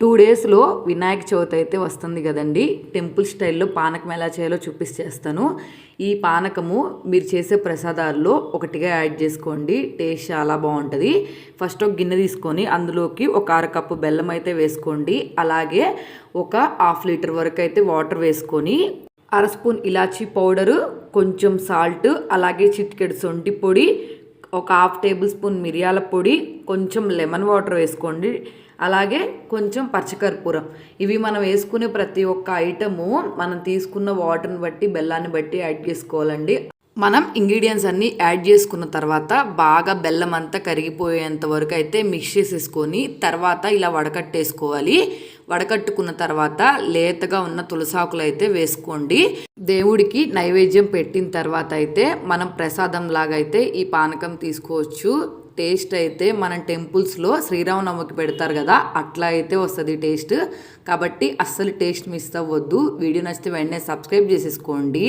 Two డేస్లో వినాయక చవితి అయితే వస్తుంది కదండి. టెంపుల్ స్టైల్లో పానకం ఎలా చేయాలో చూపిస్తేస్తాను ఈ పానకము మీరు చేసే ప్రసాదాల్లో ఒకటిగా యాడ్ చేసుకోండి. టేస్ట్ చాలా బాగుంటుంది. ఫస్ట్ ఒక గిన్నె తీసుకొని అందులోకి ఒక అర కప్పు బెల్లం అయితే వేసుకోండి. అలాగే ఒక హాఫ్ లీటర్ వరకు అయితే వాటర్ వేసుకొని అర స్పూన్ ఇలాచీ పౌడరు కొంచెం సాల్ట్ అలాగే చిటికెడు సొంటి పొడి ఒక హాఫ్ టేబుల్ స్పూన్ మిరియాల పొడి కొంచెం లెమన్ వాటర్ వేసుకోండి. అలాగే కొంచెం పచ్చకర్పూరం. ఇవి మనం వేసుకునే ప్రతి ఒక్క ఐటము మనం తీసుకున్న వాటర్ని బట్టి బెల్లాన్ని బట్టి యాడ్ చేసుకోవాలండి. మనం ఇంగ్రీడియంట్స్ అన్నీ యాడ్ చేసుకున్న తర్వాత బాగా బెల్లం అంతా కరిగిపోయేంత వరకు అయితే మిక్స్ చేసేసుకొని తర్వాత ఇలా వడకట్టేసుకోవాలి. వడకట్టుకున్న తర్వాత లేతగా ఉన్న తులసాకులు అయితే వేసుకోండి. దేవుడికి నైవేద్యం పెట్టిన తర్వాత అయితే మనం ప్రసాదం లాగా అయితే ఈ పానకం తీసుకోవచ్చు. టేస్ట్ అయితే మనం టెంపుల్స్లో శ్రీరామనవమికి పెడతారు కదా అట్లా అయితే వస్తుంది టేస్ట్. కాబట్టి అస్సలు టేస్ట్ మిస్ అవ్వద్దు. వీడియో నచ్చితే వెంటనే సబ్స్క్రైబ్ చేసేసుకోండి.